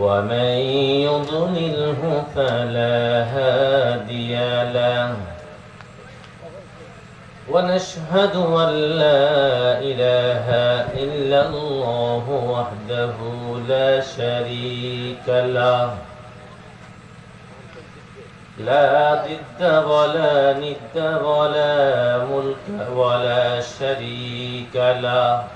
ومن يضلله فلا هادي له. ونشهد أن لا إله إلا الله وحده لا شريك له. لا ضد ولا ند ولا ملك ولا شريك له.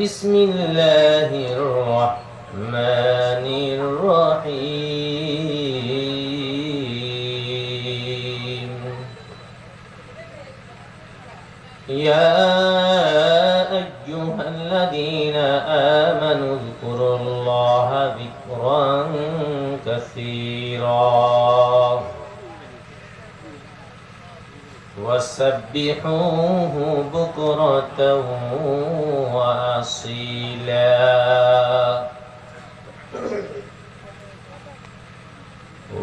بسم الله الرحمن الرحيم. يا أيها الذين آمنوا اذكروا الله ذكرا كثيرا. وسبحوه بكرة وأصيلا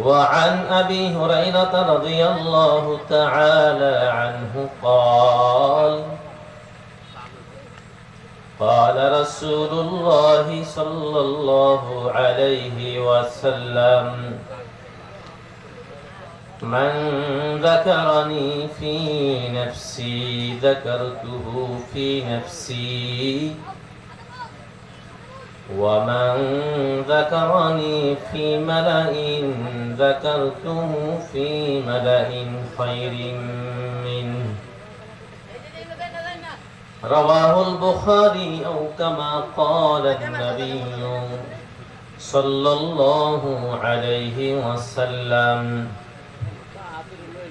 وعن أبي هريرة رضي الله تعالى عنه قال قال رسول الله صلى الله عليه وسلم من ذكرني في نفسي ذكرته في نفسي ومن ذكرني في ملأ ذكرته في ملأ خير منه رواه البخاري أو كما قال النبي صلى الله عليه وسلم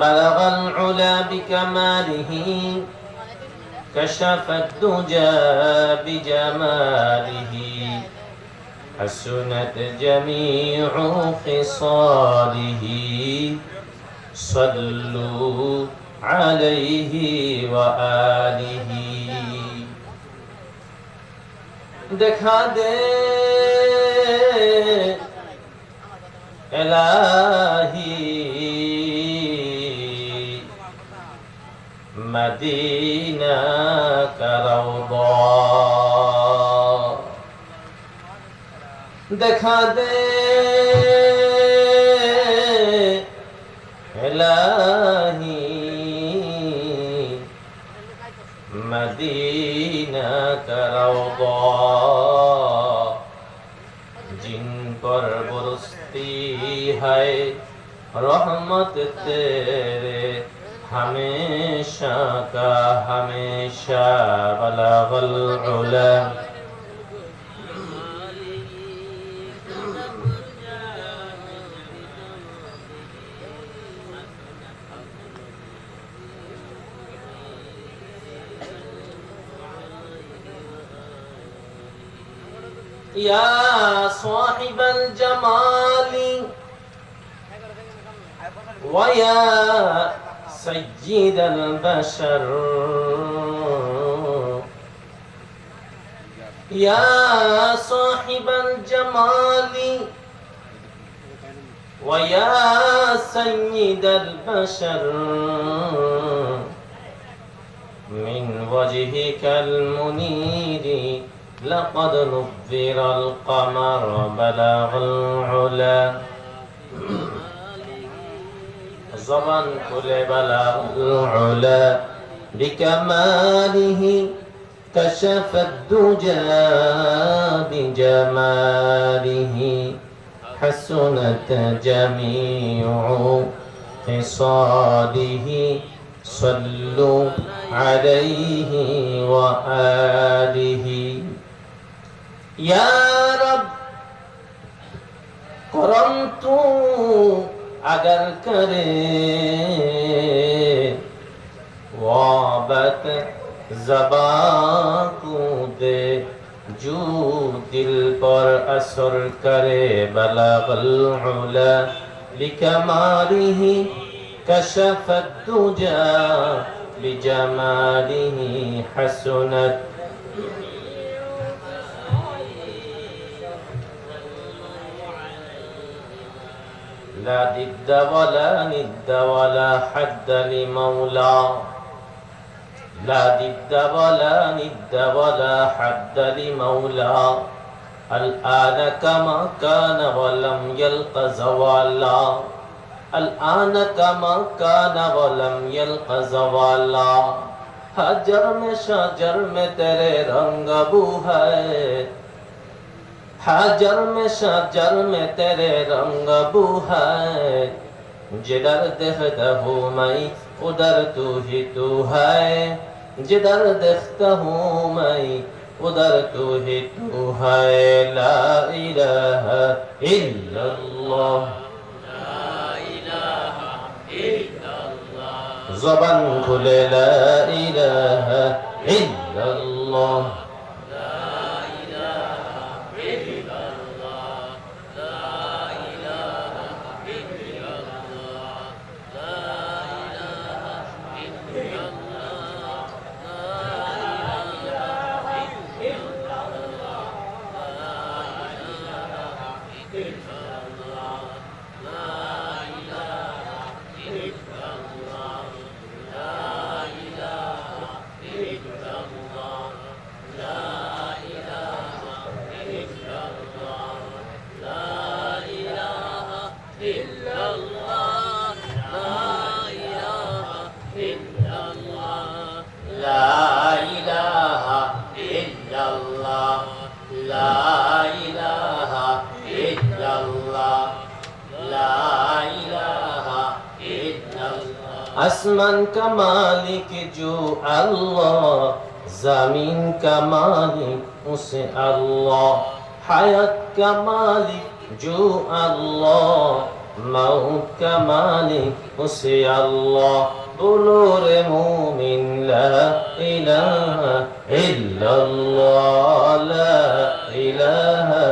بلغ العلا بكماله كشف الدجى بجماله حسنت جميع خصاله صلوا عليه وآله দেখা দে এলাহি مديناك روضا দেখা দে এলাহি মদিনা করৌদা জিন পর বরসতি রহমত তেরে हमेशा का हमेशा बलगल उला يا صاحب الجمال ويا سيد البشر. يا صاحب الجمال ويا سيد البشر. من وجهك المنير لقد نذر القمر بلغ العلا. زبان كل بلغ العلا بكماله كشف الدجى بجماله حسنت جميع خصاله صلوا عليه وآله يا رب تو اگر کرے وابت زباں کو دے جو دل پر اثر کرے بلغ العلا لکمالہ کشف الدجا لجمالہ حسنت لا ضد ولا ند ولا حد لمولى لا ضد ولا ند ولا حد لمولى الآن كما كان ولم يلق زوالا الآن كما كان ولم يلق زوالا حجر میں شجر میں تیرے رنگ ابو ہے হাজার মে সাজার মে তেরে রঙ বুহায় যেডার দেখতা হো মাই, উদার তু হি তু হায় যেডার দেখতা হো মাই, উদার তু হি তু হায় লা ইলাহা ইল্লাল্লাহ। জবান খুলে লা ইলাহা ইল্লাল্লাহ। লা আসমান কা মালিক জো আল্লাহ, জমিন কা মালিক উসে আল্লাহ, হায়াত কা মালিক জো আল্লাহ মৌত কা মালিক উসে আল্লাহ। বলো রে মুমিন, লা ইলাহা ইল্লাল্লাহ, লা ইলাহা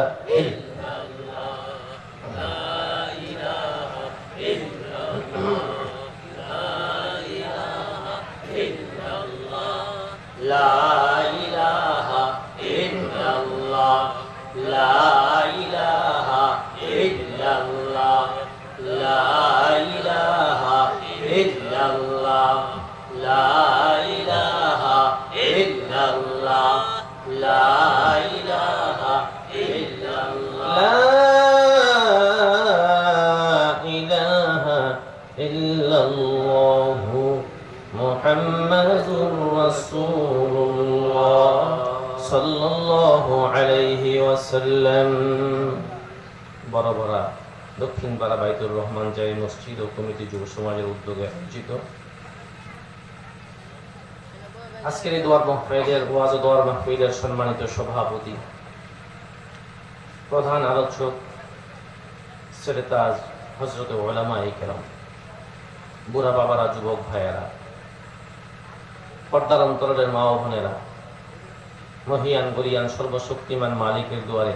দক্ষিণ পাড়া বাইতুর রহমান জাই মসজিদ ও কমিটি যুব সমাজের উদ্যোগে আয়োজিত। আজকের এই দোয়ার মাহফিলের ওয়াজ ও দোয়ার মাহফিলের সম্মানিত সভাপতি, প্রধান আলোচক সেরেতাজ হজরত ওলামা কেরাম, বুড়া বাবারা, যুবক ভাইয়েরা, পর্দার অন্তরের মা বোনেরা, মহিয়ান, গরিয়ান, সর্বশক্তিমান মালিকের দুয়ারে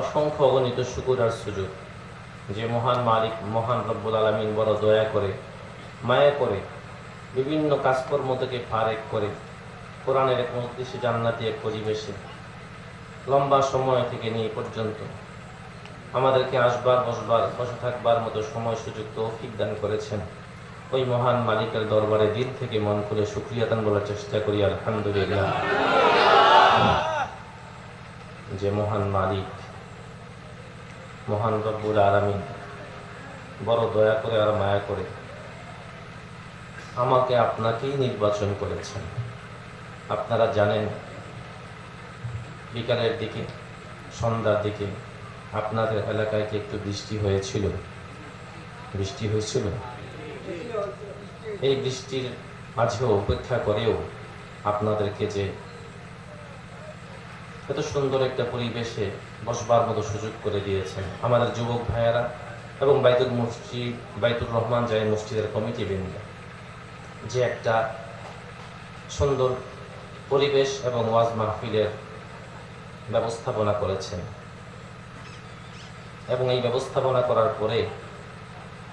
অসংখ্য অগণিত শুকুর আর সুযোগ। যে মহান মালিক, মহান রব্বুল আলমিন বড় দয়া করে, মায়া করে, বিভিন্ন কাজকর্ম থেকে ফারেক করে কোরআনের এক মজলিসে জান্নাতি এক পরিবেশে লম্বা সময় থেকে নিয়ে পর্যন্ত আমাদেরকে আসবার, বসবার, বসে থাকবার মতো সময় সুযোগ তৌফিক দান করেছেন। ওই মহান মালিকের দরবারে দিন থেকে মন করে সুক্রিয়াদান বলার চেষ্টা করি, আলহামদুলিল্লাহ। যে মহান মালিক মহান রব্বুল আলামিন। বড় দয়া করে আর মায়া করে আমাকে আপনাকেই নির্বাচন করেছেন। আপনারা জানেন, বিকালের দিকে, সন্ধ্যার দিকে আপনাদের এলাকায় কি একটু বৃষ্টি হয়েছিল? বৃষ্টি হয়েছিল? এই বৃষ্টির মাঝেও উপেক্ষা করেও আপনাদেরকে যে এত সুন্দর একটা পরিবেশে বসবার মতো সুযোগ করে দিয়েছেন আমাদের যুবক ভাইয়েরা এবং বাইতুল মসজিদ বাইতুল রহমান জাই মসজিদের কমিটি বৃন্দ। যে একটা সুন্দর পরিবেশ এবং ওয়াজ মাহফিলের ব্যবস্থাপনা করেছেন। এবং এই ব্যবস্থাপনা করার পরে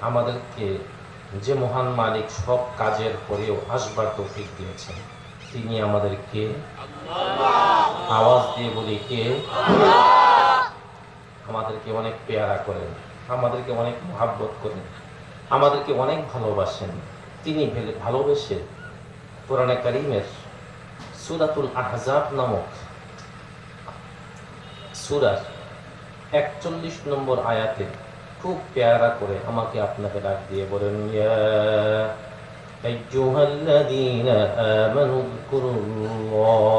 আমাদেরকে যে মহান মালিক সব কাজের পরেও আসবার তৌফিক দিয়েছেন, তিনি আমাদেরকে আওয়াজ দিয়ে বলি কে আমাদেরকে অনেক পেয়ারা করেন, আমাদেরকে অনেক মহাব্বত করেন, আমাদেরকে অনেক ভালোবাসেন। তিনি ভেলে- ভালোবেসে কোরআনে কারিমের সুরাতুল আহজাব নামক সুরার একচল্লিশ নম্বর আয়াতে খুব পেয়ারা করে আমাকে আপনাকে ডাক দিয়ে বলেন, ইয়া أيها الذين آمنوا اذكروا الله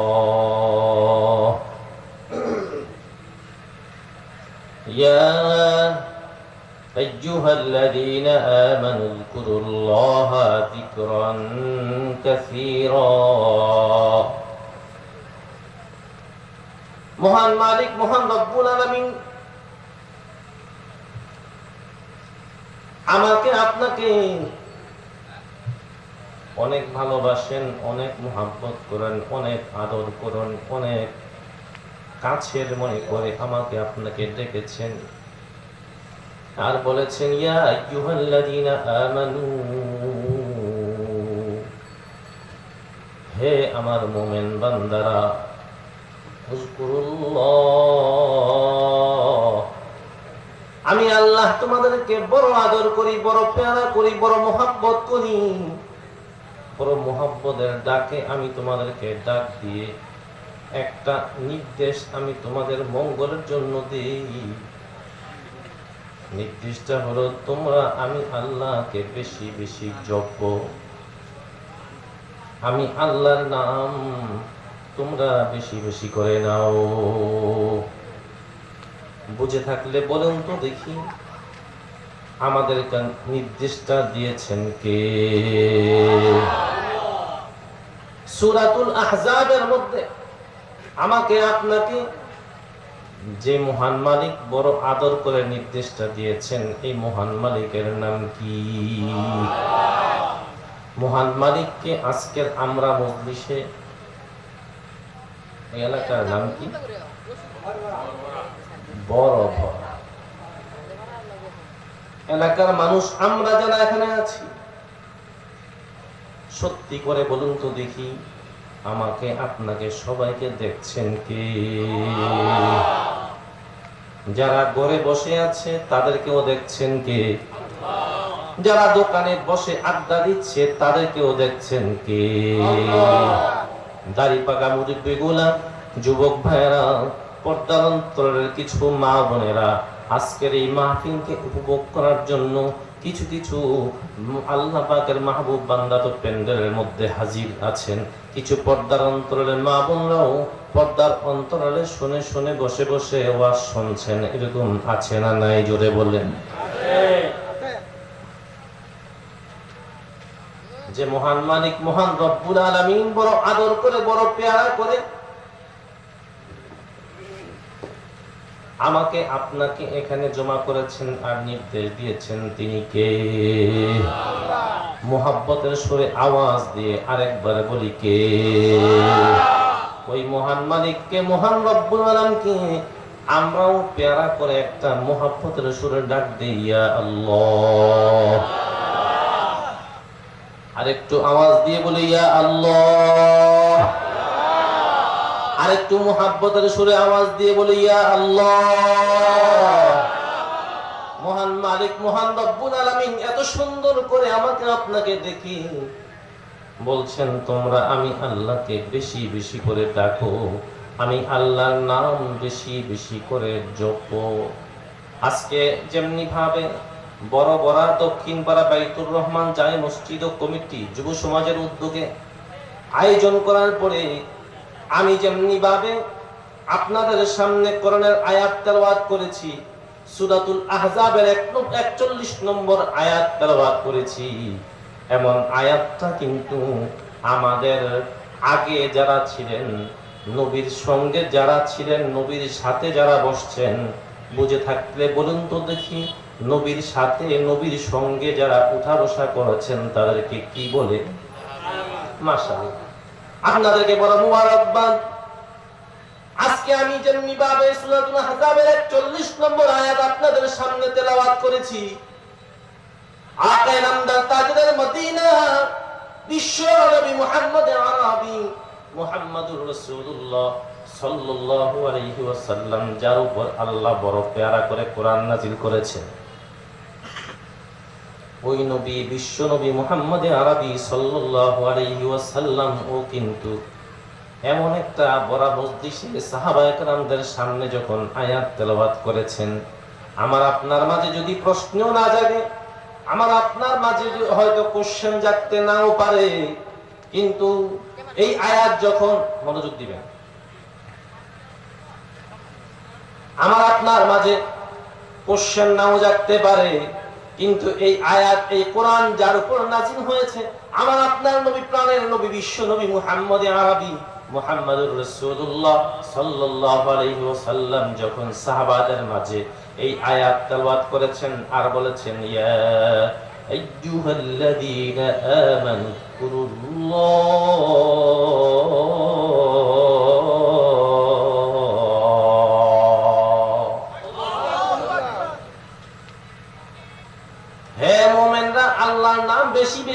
يا أيها الذين آمنوا اذكروا الله ذكرا كثيرا মহান মালিক মহান রব্বুল আলামিন আমাকে আপনাকে অনেক ভালোবাসেন, অনেক মোহাব্বত করেন, অনেক আদর করেন, অনেক কাছের মনে করে আমাকে আপনাকে ডেকেছেন। আর বলেছেন, ইয়া আমানু, হে আমার মোমেন বান্দারা আমি আল্লাহ তোমাদেরকে বড় আদর করি, বড় পেয়ারা করি, বড় মোহাব্বত করি। বড় মোহাব্বতের ডাকে আমি তোমাদেরকে ডাক দিয়ে একটা নির্দেশ আমি তোমাদের মঙ্গলের জন্য দিই। নির্দেশটা হলো, তোমরা আমি আল্লাহকে বেশি বেশি জপ আমি আল্লাহর নাম তোমরা বেশি বেশি করে নাও। বুঝে থাকলে বলুন তো দেখি। আমাদের নির্দেশটা দিয়েছেন কে? সুরাতুল আহজাবের মধ্যে। আমাকে আপনাকে যে মহান মালিক বড় আদর করে নির্দেশটা দিয়েছেন, এই মহান মালিকের নাম কি? মহান মালিককে আজকের আমরা মজলিসে এলাকার নাম কি? বড় ভরা। এলাকার মানুষ, আমরা যারা এখানে আছি, সত্যি করে বলুন তো দেখি, আমাকে, আপনাকে সবাইকে দেখছেন কি? যারা ঘরে বসে আছে, তাদেরকেও দেখছেন কে? যারা দোকানে বসে আড্ডা দিচ্ছে, তাদেরকেও দেখছেন কে? দাড়ি পাকা মুরব্বী গুলা, যুবক ভাইরা পর্দার অন্তরের কিছু মা বোনেরা আজকের এই মাহফিলকে উপভোগ করার জন্য কিছু কিছু আল্লাহ পাকের মাহবুব বান্দা তো প্যান্ডেলের মধ্যে হাজির আছেন। কিছু পর্দার অন্তরালের মা বোনরাও পর্দার অন্তরালে শুনে শুনে বসে বসে ওয়াজ শুনছেন। এরকম আছে না নাই? জোরে বললেন যে মহান মালিক, মহান রব্বুল আলামিন বড় আদর করে, বড় পেয়ারা করে আমাকে আপনাকে এখানে জমা করেছেন আর নির্দেশ দিয়েছেন তিনি কে? মোহাব্বতের সুরে আওয়াজ দিয়ে আরেকবার বলি কে? ওই মহান মালিককে, মহান রব্বুল আলমকে আমরাও পেয়ারা করে একটা মোহাব্বতের সুরে ডাক দিয়া আল্লাহ। আরেকটু আওয়াজ দিয়ে বলি, ইয়া আল্লাহ। আরেকটু মোহাব্বতের সুরে আওয়াজ দিয়ে বলি, ইয়া আল্লাহ! মহান মালিক, মহান রব্বুল আলামিন, এত সুন্দর করে আমাকে আপনাকে দেখি বলছেন, তোমরা আমি আল্লাহকে বেশি বেশি করে ডাকো, আমি আল্লাহর নাম বেশি বেশি করে জপো। আজকে যেমনি ভাবে বড় বড় দক্ষিণ পাড়া বাইতুর রহমান জামে মসজিদ ও কমিটি যুব সমাজের উদ্যোগে আয়োজন করার পরে আমি যেমনি ভাবে আপনাদের সামনে করণের আয়াত তেলাওয়াত করেছি, সুরাতুল আহজাবের একচল্লিশ নম্বর আয়াত তেলাওয়াত করেছি। এমন আয়াতটা কিন্তু আমাদের আগে যারা ছিলেন, নবীর সঙ্গে যারা ছিলেন, নবীর সাথে যারা বসছেন, বুঝে থাকলে বলুন তো দেখি, নবীর সাথে, নবীর সঙ্গে যারা উঠা বসা করেছেন, তাদেরকে কি বলে? মাশাআল্লাহ। আপনাদেরকে বড় মুবারকবাদ আজকে আমি যেমনি ভাবে সূরাতুল আহজাবের 41 নম্বর আয়াত আপনাদের সামনে তেলাওয়াত করেছি। মদিনা, বিশ্ব নবী আরবি রাসূলুল্লাহ সাল্লাল্লাহু আলাইহি ওয়াসাল্লাম, যার উপর আল্লাহ বড় পেয়ারা করে কোরআন নাজিল করেছেন। ওই নবী, বিশ্ব নবী মুহাম্মদ আরবি ওয়াসাল্লাম, ও কিন্তু এমন একটা বড় মজলিসে সাহাবা একরামদের সামনে যখন আয়াত তেলাওয়াত করেছেন, আমার আপনার মাঝে যদি প্রশ্ন না জাগে, আমার আপনার মাঝে হয়তো কোশ্চেন জাগতে নাও পারে, কিন্তু এই আয়াত যখন মনোযোগ দিবেন, আমার আপনার মাঝে কোশ্চেন নাও জাগতে পারে কিন্তু এই আয়াত, এই কোরআন যার উপর নাজিল হয়েছে, আমার আপনার নবী, প্রাণের নবী, বিশ্ব নবী মুহাম্মদ আরবি, মুহাম্মদুর যখন মাঝে এই করেছেন আর বলেছেন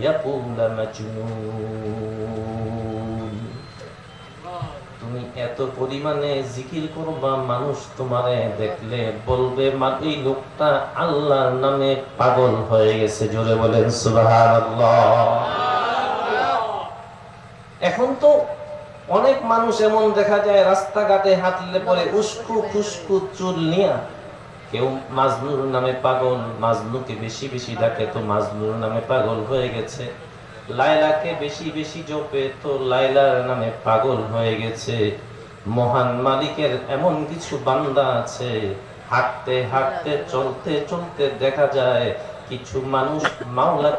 ইয়াকুলা মাজনুন। তুমি এত পরিমাণে জিকির করবা, মানুষ তোমারে দেখলে বলবে এই লোকটা আল্লাহর নামে পাগল হয়ে গেছে। জোরে বলেন, সুবহানাল্লাহ। এখন তো অনেক মানুষ এমন দেখা যায়, রাস্তাঘাটে হাঁটলে পরে উস্কু খুস্কু চুল নিয়া কেউ মাজনুর নামে পাগল, মাজনুকে বেশি বেশি ডাকে, তো মাজনুর নামে পাগল হয়ে গেছে। লাইলাকে বেশি বেশি জপে, তো লাইলার নামে পাগল হয়ে গেছে। মহান মালিকের এমন কিছু বান্দা আছে। হাঁটতে হাঁটতে, চলতে চলতে দেখা যায়, কিছু মানুষ মাওলা